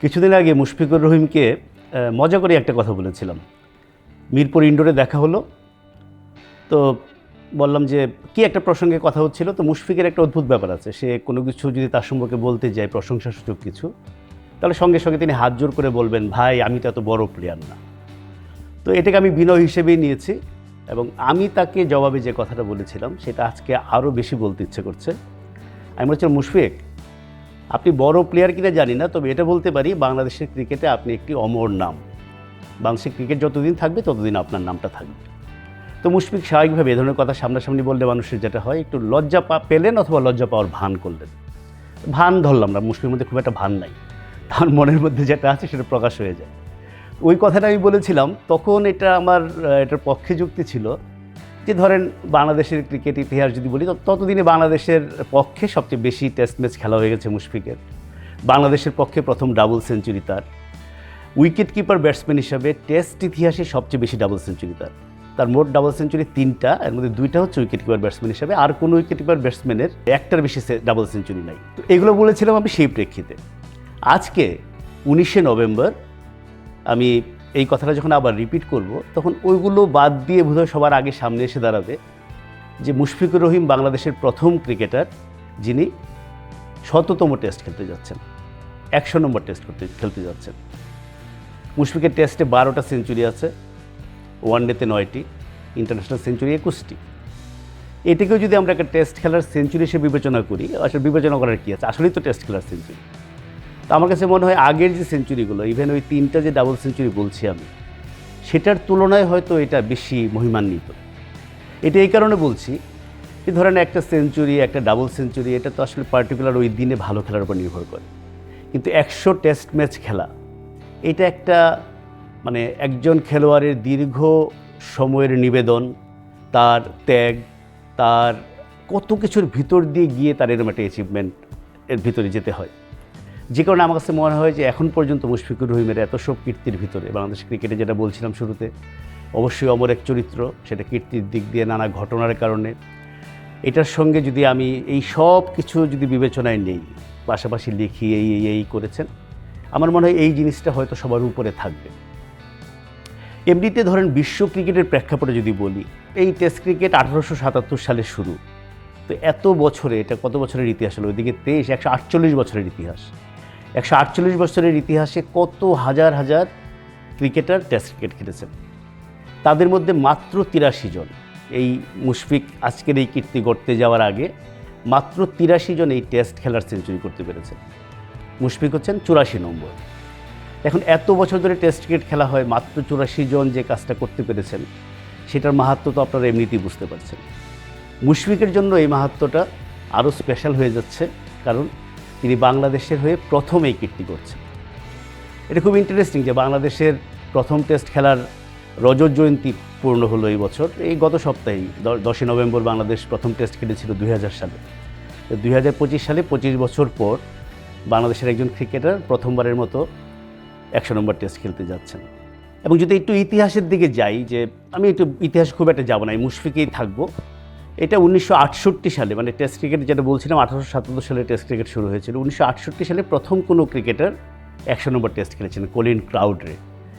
কিছুদিন আগে মুশফিকুর রহিমকে মজা করে একটা কথা বলেছিলাম। মিরপুর ইন্ডোরে দেখা হলো। তো বললাম যে, কি একটা প্রসঙ্গে কথা হচ্ছিল? তো মুশফিকের একটা অদ্ভুত ব্যাপার আছে। সে কোনো কিছু যদি তার সম্পর্কে বলতে যায় প্রশংসা প্রশংসাসূচক কিছু, তাহলে সঙ্গে সঙ্গে তিনি হাত জোর করে বলবেন, ভাই, আমি তো এত বড় প্লেয়ার না। তো এটাকে আমি বিনয় হিসেবেই নিয়েছি এবং আমি তাকে জবাবে যে কথাটা বলেছিলাম, সেটা আজকে আরও বেশি বলতে ইচ্ছে করছে। আমি বলছিলাম, মুশফিক আপনি বড় প্লেয়ার কিনা জানি না, তবে এটা বলতে পারি বাংলাদেশের ক্রিকেটে আপনি একটি অমর নাম। বাংলাদেশের ক্রিকেট যতদিন থাকবে, ততদিন আপনার নামটা থাকবে। তো মুশফিক স্বাভাবিকভাবে এ ধরনের কথা সামনাসামনি বললে মানুষের যেটা হয়, একটু লজ্জা পা পেলেন অথবা লজ্জা পাওয়ার ভান করলেন। ভান ধরলাম না, মুশফিকের মধ্যে খুব একটা ভান নাই। তার মনের মধ্যে যেটা আছে সেটা প্রকাশ হয়ে যায়। ওই কথাটা আমি বলেছিলাম, তখন এটা আমার এটার পক্ষে যুক্তি ছিল। যে ধরেন বাংলাদেশের ক্রিকেট ইতিহাস যদি বলি ততদিনে বাংলাদেশের পক্ষে সবচেয়ে বেশি টেস্ট ম্যাচ খেলা হয়ে গেছে মুশফিকের। বাংলাদেশের পক্ষে প্রথম ডাবল সেঞ্চুরি তার। উইকেট কিপার ব্যাটসম্যান হিসাবে টেস্ট ইতিহাসে সবচেয়ে বেশি ডাবল সেঞ্চুরি তার। তার মোট ডাবল সেঞ্চুরি তিনটা, এর মধ্যে দুইটা হচ্ছে উইকেট কিপার ব্যাটসম্যান হিসাবে। আর কোনো উইকেট কিপার ব্যাটসম্যানের একটার বেশি ডাবল সেঞ্চুরি নাই। তো এগুলো বলেছিলাম আমি সেই প্রেক্ষিতে। আজকে উনিশে নভেম্বর আমি এই কথাটা যখন আবার রিপিট করব, তখন ওইগুলো বাদ দিয়ে বোধহয় সবার আগে সামনে এসে দাঁড়াবে যে মুশফিকুর রহিম বাংলাদেশের প্রথম ক্রিকেটার যিনি শততম টেস্ট খেলতে যাচ্ছেন, একশো নম্বর টেস্ট করতে, খেলতে যাচ্ছেন। মুশফিকের টেস্টে বারোটা সেঞ্চুরি আছে ওয়ানডেতে নয়টি ইন্টারন্যাশনাল সেঞ্চুরি একুশটি। এটাকেও যদি আমরা একটা টেস্ট খেলার সেঞ্চুরি হিসেবে বিবেচনা করি, আসলে বিবেচনা করার কী আছে? আসলেই তো টেস্ট খেলার সেঞ্চুরি তো আমার কাছে মনে হয় আগের যে সেঞ্চুরিগুলো ইভেন ওই তিনটা যে ডাবল সেঞ্চুরি বলছি আমি, সেটার তুলনায় হয়তো এটা বেশি মহিমান্বিত। এটা এই কারণে বলছি যে ধরেন একটা সেঞ্চুরি একটা ডাবল সেঞ্চুরি এটা তো আসলে পার্টিকুলার ওই দিনে ভালো খেলার উপর নির্ভর করে। কিন্তু একশো টেস্ট ম্যাচ খেলা, এটা একটা মানে একজন খেলোয়াড়ের দীর্ঘ সময়ের নিবেদন, তার ত্যাগ, তার কত কিছুর ভিতর দিয়ে গিয়ে তার এরকম একটা অ্যাচিভমেন্ট এর ভিতরে যেতে হয়। যে কারণে আমার কাছে মনে হয় যে এখন পর্যন্ত মুশফিকুর রহিমের এত সব কীর্তির ভিতরে, বাংলাদেশ ক্রিকেটে যেটা বলছিলাম শুরুতে, অবশ্যই অমর এক চরিত্র, সেটা কীর্তির দিক দিয়ে নানা ঘটনার কারণে। এটার সঙ্গে যদি আমি এই সব কিছু যদি বিবেচনায় নেই, পাশাপাশি লিখি এই এই এই করেছেন, আমার মনে হয় এই জিনিসটা হয়তো সবার উপরে থাকবে। এমনিতে ধরেন বিশ্ব ক্রিকেটের প্রেক্ষাপটে যদি বলি, এই টেস্ট ক্রিকেট আঠারোশো সাতাত্তর সালে শুরু। তো এত বছরে, এটা কত বছরের ইতিহাস হলো? ওইদিকে তেইশ, একশো আটচল্লিশ বছরের ইতিহাস। একশো আটচল্লিশ বছরের ইতিহাসে কত হাজার হাজার ক্রিকেটার টেস্ট ক্রিকেট খেলেছেন? তাদের মধ্যে মাত্র তিরাশি জন। এই মুশফিক আজকের এই কীর্তি গড়তে যাওয়ার আগে মাত্র তিরাশি জন এই টেস্ট খেলার সেঞ্চুরি করতে পেরেছেন। মুশফিক হচ্ছেন চুরাশি নম্বর। এখন এত বছর ধরে টেস্ট ক্রিকেট খেলা হয়, মাত্র চুরাশি জন যে কাজটা করতে পেরেছেন, সেটার মাহাত্ম তো আপনারা এমনিতেই বুঝতে পারছেন। মুশফিকের জন্য এই মাহাত্মটা আরও স্পেশাল হয়ে যাচ্ছে, কারণ তিনি বাংলাদেশের হয়ে প্রথম এই কীর্তি করছেন। এটা খুব ইন্টারেস্টিং যে বাংলাদেশের প্রথম টেস্ট খেলার রজত জয়ন্তী পূর্ণ হলো এই বছর। এই গত সপ্তাহেই দশই নভেম্বর বাংলাদেশ প্রথম টেস্ট খেলেছিল দুই হাজার সালে। দুই হাজার পঁচিশ সালে পঁচিশ বছর পর বাংলাদেশের একজন ক্রিকেটার প্রথমবারের মতো একশো নম্বর টেস্ট খেলতে যাচ্ছেন। এবং যদি একটু ইতিহাসের দিকে যাই, যে আমি একটু ইতিহাস খুব একটা যাব না মুশফিকেই থাকব। এটা উনিশশো আটষট্টি সালে মানে টেস্ট ক্রিকেট যেটা বলছিলাম, আঠারোশো সাতাত্তর সালে টেস্ট ক্রিকেট শুরু হয়েছিল। উনিশশো আটষট্টি সালে প্রথম কোনো ক্রিকেটার একশো নম্বর টেস্ট খেলেছেন কলিন ক্রাউডরে।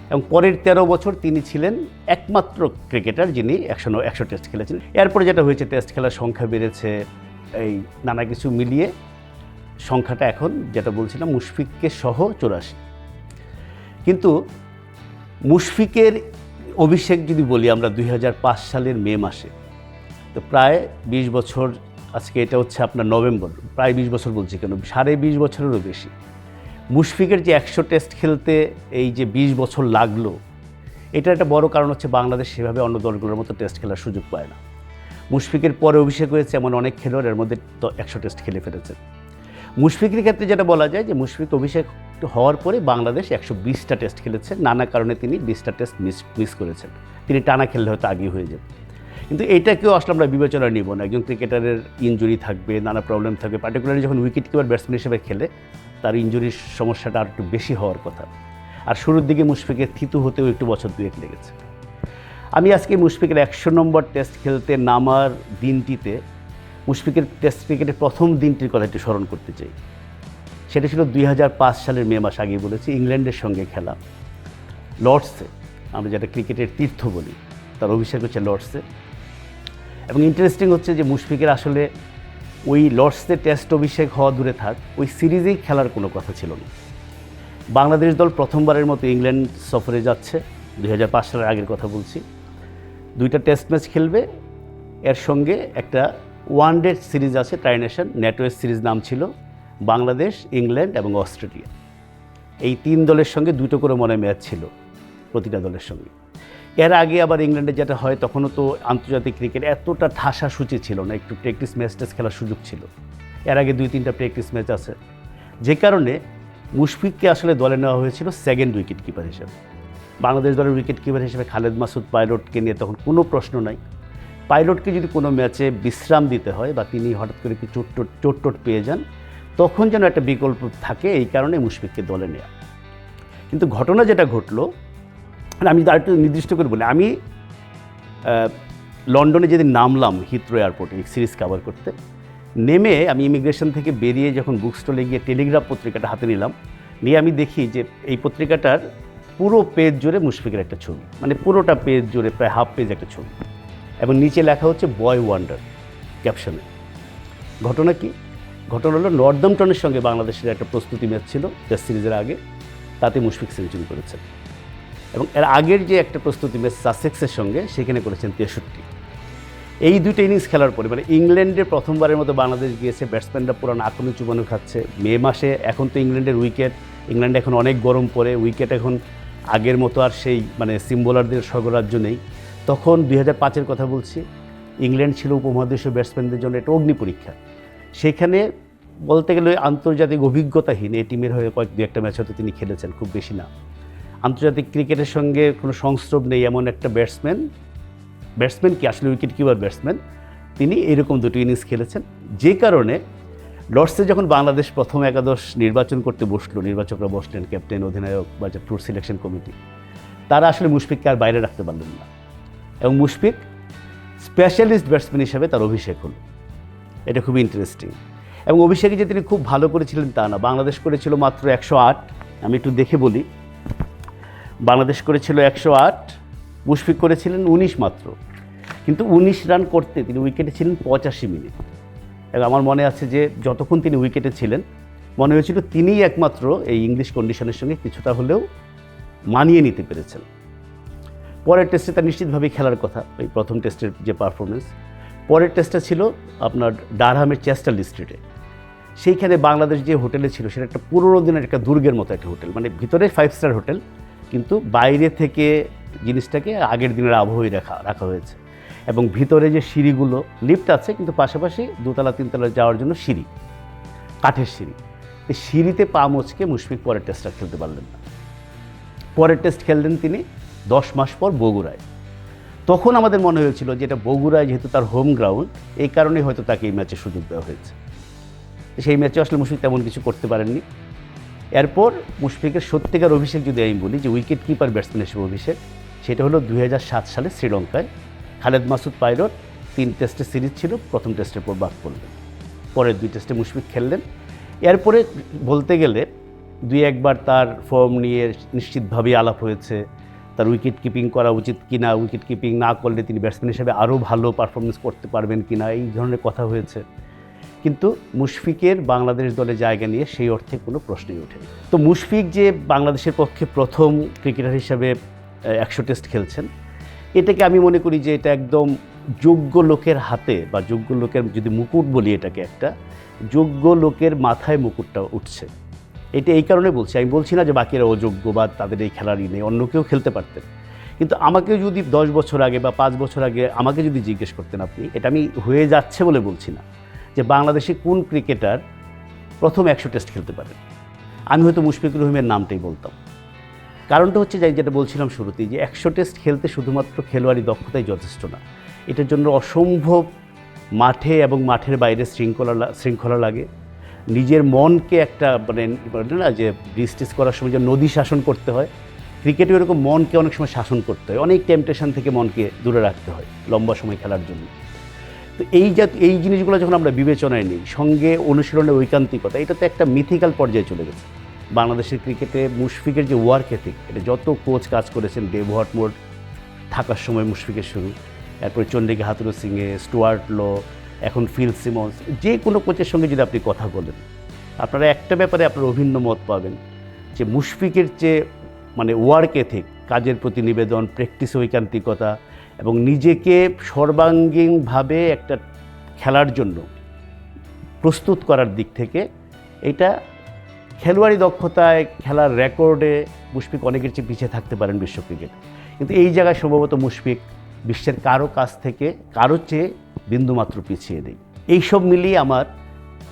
এবং পরের তেরো বছর তিনি ছিলেন একমাত্র ক্রিকেটার যিনি একশো একশো টেস্ট খেলেছেন। এরপরে যেটা হয়েছে টেস্ট খেলার সংখ্যা বেড়েছে, এই নানা কিছু মিলিয়ে সংখ্যাটা এখন যেটা বলছিলাম, মুশফিককে সহ চৌরাশি। কিন্তু মুশফিকের অভিষেক যদি বলি আমরা দু হাজার পাঁচ সালের মে মাসে তো প্রায় বিশ বছর, আজকে এটা হচ্ছে আপনার নভেম্বর, প্রায় বিশ বছর বলছি কেন? সাড়ে বিশ বছরেরও বেশি। মুশফিকের যে একশো টেস্ট খেলতে এই যে বিশ বছর লাগল, এটা একটা বড় কারণ হচ্ছে বাংলাদেশ সেভাবে অন্য দলগুলোর মতো টেস্ট খেলার সুযোগ পায় না। মুশফিকের পরে অভিষেক হয়েছে এমন অনেক খেলোয়াড়, এর মধ্যে একশো টেস্ট খেলে ফেলেছে মুশফিকের ক্ষেত্রে যেটা বলা যায় যে মুশফিক অভিষেক হওয়ার পরে বাংলাদেশ একশো বিশটা টেস্ট খেলেছে, নানা কারণে তিনি বিশটা টেস্ট মিস মিস করেছেন। তিনি টানা খেললে হয়তো আগেই হয়ে যেত। কিন্তু এটাকেও আসলে আমরা বিবেচনা নিব না। একজন ক্রিকেটারের ইঞ্জুরি থাকবে, নানা প্রবলেম থাকবে। পার্টিকুলারলি যখন উইকেট কিপার ব্যাটসম্যান হিসেবে খেলে, তার ইঞ্জুরির সমস্যাটা আর একটু বেশি হওয়ার কথা। আর শুরুর দিকে মুশফিকের থিতু হতেও একটু বছর দুয়েক লেগেছে। আমি আজকে মুশফিকের একশো নম্বর টেস্ট খেলতে নামার দিনটিতে মুশফিকের টেস্ট ক্রিকেটের প্রথম দিনটির কথা একটু স্মরণ করতে চাই। সেটা ছিল দুই হাজার পাঁচ সালের মে মাস আগে বলেছি, ইংল্যান্ডের সঙ্গে খেলা। লর্ডসে, আমরা যেটা ক্রিকেটের তীর্থ বলি, তার অভিষেক হচ্ছে লর্ডসে। এবং ইন্টারেস্টিং হচ্ছে যে মুশফিকের আসলে ওই লর্ডসে টেস্ট অভিষেক হওয়া দূরে থাক, ওই সিরিজেই খেলার কোনো কথা ছিল না। বাংলাদেশ দল প্রথমবারের মতো ইংল্যান্ড সফরে যাচ্ছে, দুই হাজার পাঁচ সালের আগের কথা বলছি। দুইটা টেস্ট ম্যাচ খেলবে, এর সঙ্গে একটা ওয়ান ডে সিরিজ আছে ট্রাইনেশন নেটওয়ের সিরিজ নাম ছিল, বাংলাদেশ, ইংল্যান্ড এবং অস্ট্রেলিয়া। এই তিন দলের সঙ্গে দুটো করে মনে ম্যাচ ছিল, প্রতিটা দলের সঙ্গে। এর আগে আবার ইংল্যান্ডে যেটা হয়, তখনও তো আন্তর্জাতিক ক্রিকেট এতটা ঠাসা সূচি ছিল না, একটু প্র্যাকটিস ম্যাচ টেস্ট খেলার সুযোগ ছিল। এর আগে দুই তিনটা প্র্যাকটিস ম্যাচ আছে। যে কারণে মুশফিককে আসলে দলে নেওয়া হয়েছিল সেকেন্ড উইকেট কিপার হিসেবে। বাংলাদেশ দলের উইকেট কিপার হিসেবে খালেদ মাসুদ পাইলটকে নিয়ে তখন কোনো প্রশ্ন নাই। পাইলটকে যদি কোনো ম্যাচে বিশ্রাম দিতে হয় বা তিনি হঠাৎ করে একটু চোট টোট চোট টোট পেয়ে যান, তখন যেন একটা বিকল্প থাকে, এই কারণে মুশফিককে দলে নেওয়া কিন্তু ঘটনা যেটা ঘটলো মানে আমি আর একটু নির্দিষ্ট করে বলি। আমি লন্ডনে যেদিন নামলাম হিথ্রো এয়ারপোর্টে সিরিজ কাভার করতে, নেমে আমি ইমিগ্রেশন থেকে বেরিয়ে যখন বুক স্টলে গিয়ে টেলিগ্রাফ পত্রিকাটা হাতে নিলাম, নিয়ে আমি দেখি যে এই পত্রিকাটার পুরো পেজ জুড়ে মুশফিকের একটা ছবি। মানে পুরোটা পেজ জুড়ে প্রায় হাফ পেজ একটা ছবি। এবং নিচে লেখা হচ্ছে বয় ওয়ান্ডার ক্যাপশনে ঘটনা কি? ঘটনা হলো নর্দামটনের সঙ্গে বাংলাদেশের একটা প্রস্তুতি ম্যাচ ছিল টেস্ট সিরিজের আগে। তাতে মুশফিক সেঞ্চুরি করেছেন। এবং এর আগের যে একটা প্রস্তুতি ম্যাচ সাসেক্সের সঙ্গে, সেখানে করেছেন তেষট্টি। এই দুটো ইনিংস খেলার পরে মানে ইংল্যান্ডের প্রথমবারের মতো বাংলাদেশ গিয়েছে, ব্যাটসম্যানরা পুরো নাকনে চুবানো খাচ্ছে। মে মাসে এখন তো ইংল্যান্ডের উইকেট, ইংল্যান্ড এখন অনেক গরম পড়ে, উইকেট এখন আগের মতো আর সেই মানে সিম্বলারদের স্বর্গরাজ্য নেই। তখন দুই হাজার পাঁচের কথা বলছি, ইংল্যান্ড ছিল উপমহাদেশীয় ব্যাটসম্যানদের জন্য একটা অগ্নি পরীক্ষা। সেখানে বলতে গেলে আন্তর্জাতিক অভিজ্ঞতাহীন এই টিমের হয়ে কয়েক দু একটা ম্যাচ হয়তো তিনি খেলেছেন, খুব বেশি না। আন্তর্জাতিক ক্রিকেটের সঙ্গে কোনো সংস্রব নেই এমন একটা ব্যাটসম্যান। ব্যাটসম্যান কি? আসলে উইকেট কিপার ব্যাটসম্যান। তিনি এরকম দুটো ইনিংস খেলেছেন। যে কারণে লর্ডসে যখন বাংলাদেশ প্রথম একাদশ নির্বাচন করতে বসল, নির্বাচকরা বসলেন, ক্যাপ্টেন, অধিনায়ক বা যে ট্যুর সিলেকশন কমিটি তারা আসলে মুশফিককে আর বাইরে রাখতে পারলেন না। এবং মুশফিক স্পেশালিস্ট ব্যাটসম্যান হিসেবে তার অভিষেক হলো। এটা খুবই ইন্টারেস্টিং এবং অভিষেকে যে তিনি খুব ভালো করেছিলেন তা না। বাংলাদেশ করেছিল মাত্র একশো আট। আমি একটু দেখে বলি। বাংলাদেশ করেছিল একশো আট, মুশফিক করেছিলেন উনিশ মাত্র। কিন্তু উনিশ রান করতে তিনি উইকেটে ছিলেন পঁচাশি মিনিট। এবং আমার মনে আছে যে যতক্ষণ তিনি উইকেটে ছিলেন, মনে হয়েছিল তিনিই একমাত্র এই ইংলিশ কন্ডিশনের সঙ্গে কিছুটা হলেও মানিয়ে নিতে পেরেছেন। পরের টেস্টে তার নিশ্চিতভাবেই খেলার কথা ওই প্রথম টেস্টের যে পারফরমেন্স পরের টেস্টটা ছিল আপনার ডারহামের চেস্টার স্ট্রিটে সেইখানে বাংলাদেশ যে হোটেলে ছিল, সেটা একটা পুরোনো দিনের একটা দুর্গের মতো একটা হোটেল মানে ভিতরে ফাইভ স্টার হোটেল কিন্তু বাইরে থেকে জিনিসটাকে আগের দিনের আবহাওয়াই রাখা রাখা হয়েছে। এবং ভিতরে যে সিঁড়িগুলো লিফট আছে, কিন্তু পাশাপাশি দোতলা, তিনতলা যাওয়ার জন্য সিঁড়ি, কাঠের সিঁড়ি। সিঁড়িতে পা মুচকে মুশফিক পরের টেস্টটা খেলতে পারলেন না। পরের টেস্ট খেললেন তিনি দশ মাস পর বগুড়ায়। তখন আমাদের মনে হয়েছিল যে এটা বগুড়ায় যেহেতু তার হোম গ্রাউন্ড এই কারণে হয়তো তাকে এই ম্যাচে সুযোগ দেওয়া হয়েছে। সেই ম্যাচে আসলে মুশফিক তেমন কিছু করতে পারেননি। এরপর মুশফিকের সত্যিকার অভিষেক যদি আমি বলি, যে উইকেট কিপার ব্যাটসম্যান হিসেবে অভিষেক, সেটা হলো দুই হাজার সাত সালে শ্রীলঙ্কায়। খালেদ মাসুদ পাইলট তিন টেস্টের সিরিজ ছিল, প্রথম টেস্টের পর বাদ পড়লেন। পরের দুই টেস্টে মুশফিক খেললেন। এরপরে বলতে গেলে দুই একবার তার ফর্ম নিয়ে নিশ্চিতভাবেই আলাপ হয়েছে। তার উইকেট কিপিং করা উচিত কি না উইকেট কিপিং না করলে তিনি ব্যাটসম্যান হিসেবে আরও ভালো পারফরমেন্স করতে পারবেন কি না এই ধরনের কথা হয়েছে। কিন্তু মুশফিকের বাংলাদেশ দলে জায়গা নিয়ে সেই অর্থে কোনো প্রশ্নই ওঠেনি। তো মুশফিক যে বাংলাদেশের পক্ষে প্রথম ক্রিকেটার হিসাবে একশো টেস্ট খেলছেন, এটাকে আমি মনে করি যে এটা একদম যোগ্য লোকের হাতে বা যোগ্য লোকের যদি মুকুট বলি এটাকে একটা, যোগ্য লোকের মাথায় মুকুটটা উঠছে। এটা এই কারণে বলছি। আমি বলছি না যে বাকিরা অযোগ্য বা তাদের এই খেলারই নেই, অন্য কেউ খেলতে পারতেন। কিন্তু আমাকে যদি দশ বছর আগে বা পাঁচ বছর আগে আমাকে যদি জিজ্ঞেস করতেন আপনি, এটা আমি হয়ে যাচ্ছে বলে বলছি না। যে বাংলাদেশে কোন ক্রিকেটার প্রথম একশো টেস্ট খেলতে পারেন আমি হয়তো মুশফিকুর রহিমের নামটাই বলতাম। কারণটা হচ্ছে যাই যেটা বলছিলাম শুরুতেই যে একশো টেস্ট খেলতে শুধুমাত্র খেলোয়াড়ি দক্ষতাই যথেষ্ট না। এটার জন্য অসম্ভব মাঠে এবং মাঠের বাইরে শৃঙ্খলা শৃঙ্খলা লাগে। নিজের মনকে একটা মানে বলে না যে টিজ করার সময় যে নদী শাসন করতে হয়। ক্রিকেটে এরকম মনকে অনেক সময় শাসন করতে হয়। অনেক টেম্পটেশন থেকে মনকে দূরে রাখতে হয় লম্বা সময় খেলার জন্য। তো এই জাত এই জিনিসগুলো যখন আমরা বিবেচনায় নিই, সঙ্গে অনুশীলনের ঐকান্তিকতা, এটা তো একটা মিথিক্যাল পর্যায়ে চলে গেছে। বাংলাদেশের ক্রিকেটে মুশফিকের যে ওয়ার্ক এথিক এটা যত কোচ কাজ করেছেন ডেভ হটমোড থাকার সময় মুশফিকের শুরু, এরপরে Chandika Hathurusinghe Stuart Law এখন ফিল সিমন্স যে কোনো কোচের সঙ্গে যদি আপনি কথা বলেন, আপনারা একটা ব্যাপারে আপনার অভিন্ন মত পাবেন যে মুশফিকের যে মানে ওয়ার্ক এথিক কাজের প্রতি নিবেদন প্র্যাকটিস ঐকান্তিকতা এবং নিজেকে সর্বাঙ্গীনভাবে একটা খেলার জন্য প্রস্তুত করার দিক থেকে এটা খেলোয়াড়ি দক্ষতায় খেলার রেকর্ডে মুশফিক অনেকের চেয়ে পিছিয়ে থাকতে পারেন বিশ্ব ক্রিকেট। কিন্তু এই জায়গায় সম্ভবত মুশফিক বিশ্বের কারও কাছ থেকে কারও চেয়ে বিন্দুমাত্র পিছিয়ে নেই। এইসব মিলিয়ে আমার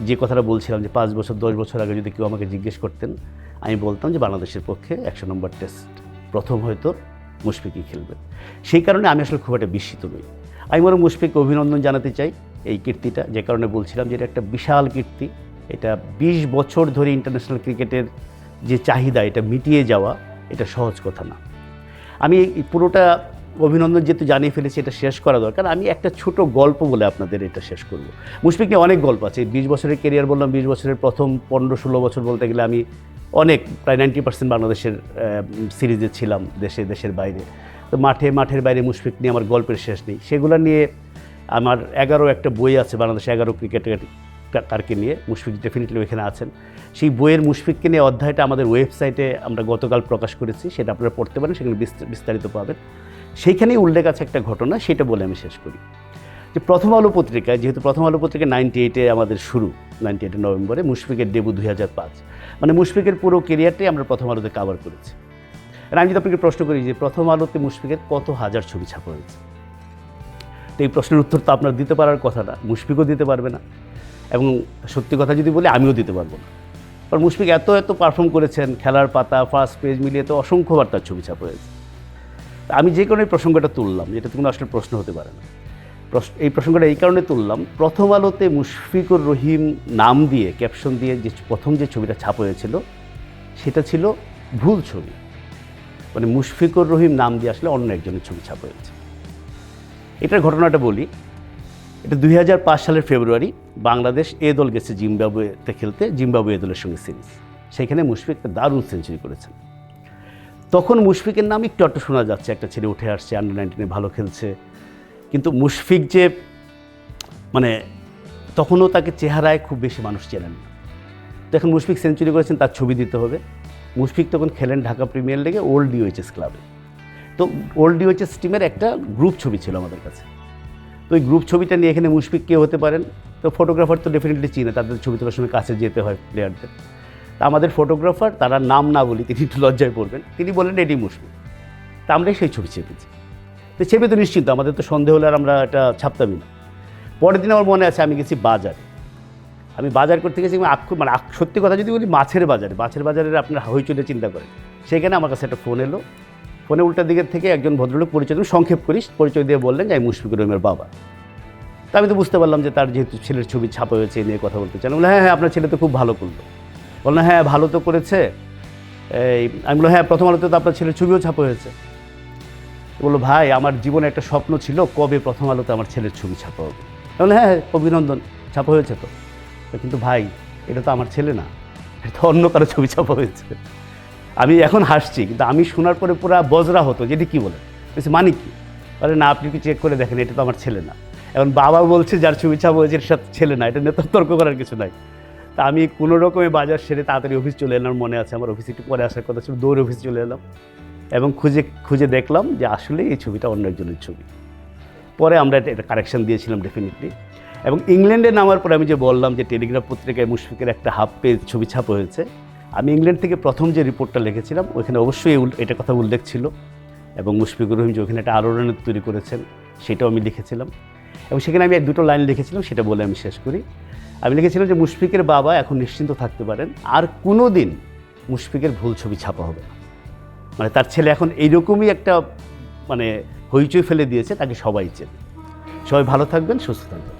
যে কথাটা বলছিলাম যে পাঁচ বছর, দশ বছর আগে যদি কেউ আমাকে জিজ্ঞেস করতেন, আমি বলতাম যে বাংলাদেশের পক্ষে একশো নম্বর টেস্ট প্রথম হয়তো মুশফিকই খেলবে সেই কারণে আমি আসলে খুব একটা বিস্মিত নই। আমি মনে মুশফিককে অভিনন্দন জানাতে চাই এই কীর্তিটা, যে কারণে বলছিলাম যে এটা একটা বিশাল কীর্তি। এটা বিশ বছর ধরে ইন্টারন্যাশনাল ক্রিকেটের যে চাহিদা, এটা মিটিয়ে যাওয়া, এটা সহজ কথা না। আমি পুরোটা অভিনন্দন যেহেতু জানিয়ে ফেলেছি, এটা শেষ করা দরকার। আমি একটা ছোট গল্প বলে আপনাদের এটা শেষ করব। মুশফিক অনেক গল্প আছে। বিশ বছরের কেরিয়ার বললাম, বিশ বছরের প্রথম পনেরো ষোলো বছর বলতে গেলে আমি অনেক, প্রায় নাইনটি পার্সেন্ট বাংলাদেশের সিরিজে ছিলাম দেশে, দেশের বাইরে। তো মাঠে, মাঠের বাইরে মুশফিক নিয়ে আমার গল্পের শেষ নেই। সেগুলো নিয়ে আমার এগারো একটা বই আছে বাংলাদেশ, এগারো ক্রিকেটের তারকে নিয়ে। মুশফিক ডেফিনেটলি ওইখানে আছেন। সেই বইয়ের মুশফিককে নিয়ে অধ্যায়টা আমাদের ওয়েবসাইটে আমরা গতকাল প্রকাশ করেছি। সেটা আপনারা পড়তে পারেন, সেখানে বিস্ত- বিস্তারিত পাবেন। সেইখানেই উল্লেখ আছে একটা ঘটনা, সেটা বলে আমি শেষ করি। যে প্রথম আলো পত্রিকায় যেহেতু প্রথম আলো পত্রিকা নাইনটি এইটে আমাদের শুরু নাইনটি এইটে নভেম্বরে, মুশফিকের ডেবু দুই হাজার পাঁচ। মানে মুশফিকের পুরো কেরিয়ারটাই আমরা প্রথম আলোতে কাভার করেছি। আর আমি যদি আপনাকে প্রশ্ন করি যে প্রথম আলোতে মুশফিকের কত হাজার ছবি ছাপা হয়েছে? তো এই প্রশ্নের উত্তর তো আপনার দিতে পারার কথা না, মুশফিকও দিতে পারবে না। এবং সত্যি কথা যদি বলি, আমিও দিতে পারব না। কারণ মুশফিক এত এত পারফর্ম করেছেন, খেলার পাতা ফার্স্ট পেজ মিলিয়ে তো অসংখ্যবার তার ছবি ছাপা হয়েছে। আমি যে কোনো প্রসঙ্গটা তুললাম যেটা কোনো আসলে প্রশ্ন হতে পারে না। এই প্রসঙ্গটা এই কারণে তুললাম। প্রথম আলোতে মুশফিকুর রহিম নাম দিয়ে ক্যাপশন দিয়ে যে প্রথম যে ছবিটা ছাপ হয়েছিল, সেটা ছিল ভুল ছবি। মানে মুশফিকুর রহিম নাম দিয়ে আসলে অন্য একজনের ছবি ছাপা হয়েছে। এটার ঘটনাটা বলি। এটা দুই হাজার পাঁচ সালের ফেব্রুয়ারি, বাংলাদেশ এ দল গেছে জিম্বাবুয়েতে খেলতে, জিম্বাবুয়ে দলের সঙ্গে সিরিজ। সেখানে মুশফিক একটা দারুণ সেঞ্চুরি করেছেন। তখন মুশফিকের নাম একটু একটু শোনা যাচ্ছে, একটা ছেলে উঠে আসছে আন্ডার নাইনটিনে ভালো খেলছে। কিন্তু মুশফিক যে মানে তখনও তাকে চেহারায় খুব বেশি মানুষ চেনেন তো এখন মুশফিক সেঞ্চুরি করেছেন, তার ছবি দিতে হবে। মুশফিক তখন খেলেন ঢাকা প্রিমিয়ার লিগে ওল্ড ডিওএইচএস ক্লাবে। তো ওল্ড ডিওএইচএস টিমের একটা গ্রুপ ছবি ছিল আমাদের কাছে। তো ওই গ্রুপ ছবিটা নিয়ে এখানে মুশফিক কে হতে পারেন? তো ফটোগ্রাফার তো ডেফিনেটলি চিনে, তাদের ছবি তোলার সময় কাছে যেতে হয় প্লেয়ারদের তা আমাদের ফটোগ্রাফার, তারা নাম না বলি, তিনি একটু লজ্জায় পড়বেন। তিনি বললেন, এটি মুশফিক। তা আমরাই সেই ছবি চেপেছি। তো চেপে তো নিশ্চিন্ত আমাদের তো সন্দেহ হলে আর আমরা এটা ছাপতামই না। পরের দিন আমার মনে আছে, আমি গেছি বাজারে। আমি বাজার করতে গেছি আমি মানে আক- সত্যি কথা যদি বলি, মাছের বাজারে। মাছের বাজারের আপনার হইচলে চিন্তা করেন। সেখানে আমার কাছে একটা ফোন এলো। ফোনে উল্টা দিকের থেকে একজন ভদ্রলোক পরিচয় সংক্ষেপ করিস। পরিচয় দিয়ে বললেন যে, আমি মুশফিকুর রহিমের বাবা। তা আমি তো বুঝতে পারলাম যে, তার যেহেতু ছেলের ছবি ছাপা হয়েছে নিয়ে কথা বলতে চান হ্যাঁ হ্যাঁ আপনার ছেলে তো খুব ভালো করল। বললাম হ্যাঁ ভালো তো করেছে। এই, আমি বললাম হ্যাঁ প্রথম আলোতে তো আপনার ছেলের ছবিও ছাপা হয়েছে। বলল ভাই আমার জীবনে একটা স্বপ্ন ছিল কবে প্রথম আলোতে আমার ছেলের ছবি ছাপা হবে? বললাম, হ্যাঁ অভিনন্দন ছাপা হয়েছে তো। কিন্তু ভাই এটা তো আমার ছেলে না এটা অন্য কারও ছবি ছাপা হয়েছে। আমি এখন হাসছি কিন্তু আমি শোনার পরে পুরো বজরা হতো যেটি কী বলে? বলছি মানে কি? বলে না আপনি কি চেক করে দেখেন এটা তো আমার ছেলে না। এখন বাবা বলছে যার ছবি ছাপা হয়েছে এর সাথে ছেলে না এটা নিয়ে তর্ক করার কিছু নাই। তা আমি কোনো রকমে বাজার সেরে তাড়াতাড়ি অফিস চলে এলাম মনে আছে আমার অফিসে একটু পরে আসার কথা ছিল দৌড় অফিস চলে এলাম। এবং খুঁজে খুঁজে দেখলাম যে আসলে এই ছবিটা অন্য একজনের ছবি। পরে আমরা এটা- কারেকশন দিয়েছিলাম ডেফিনেটলি এবং ইংল্যান্ডে নামার পরে আমি যে বললাম যে টেলিগ্রাফ পত্রিকায় মুশফিকের একটা হাফ পেজ ছবি ছাপা হয়েছে, আমি ইংল্যান্ড থেকে প্রথম যে রিপোর্টটা লিখেছিলাম, ওইখানে অবশ্যই এটা কথা উল্লেখ ছিল। এবং মুশফিকুর রহিম যে ওখানে একটা আলোড়নের তৈরি করেছেন, সেটাও আমি লিখেছিলাম। এবং সেখানে আমি এক দুটো লাইন লিখেছিলাম, সেটা বলে আমি শেষ করি। আমি লিখেছিলাম যে মুশফিকের বাবা এখন নিশ্চিন্ত থাকতে পারেন, আর কোনো দিন মুশফিকের ভুল ছবি ছাপা হবে না। মানে তার ছেলে এখন এইরকমই একটা মানে হইচই ফেলে দিয়েছে, তাকে সবাই চেনে। সবাই ভালো থাকবেন, সুস্থ থাকবেন।